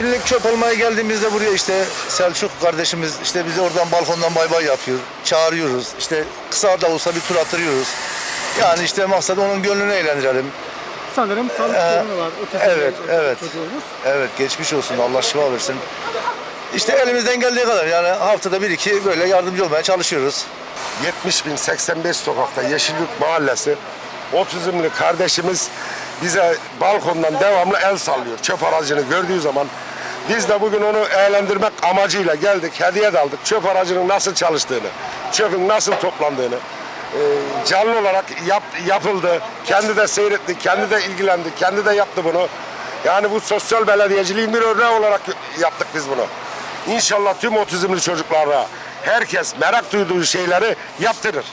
Birlik çöp almaya geldiğimizde buraya işte Selçuk kardeşimiz işte bizi oradan balkondan bay bay yapıyor. Çağırıyoruz. İşte kısa da olsa bir tur attırıyoruz. Yani işte maksat onun gönlünü eğlendirelim. Sanırım sağlık Ee, sorunu var. Otizmli evet, evet. Çocuğunuz. Evet geçmiş olsun Allah şifa versin. İşte elimizden geldiği kadar yani haftada bir iki böyle yardımcı olmaya çalışıyoruz. 70 bin 85 sokakta Yeşilyurt Mahallesi otizmli kardeşimiz bize balkondan devamlı el sallıyor. Çöp aracını gördüğü zaman biz de bugün onu eğlendirmek amacıyla geldik. Hediye de aldık. Çöp aracının nasıl çalıştığını, çöpün nasıl toplandığını e, canlı olarak yap, yapıldı. Kendi de seyretti, kendi de ilgilendi, kendi de yaptı bunu. Yani bu sosyal belediyeciliğin bir örneği olarak yaptık biz bunu. İnşallah tüm otizmli çocuklara herkes merak duyduğu şeyleri yaptırır.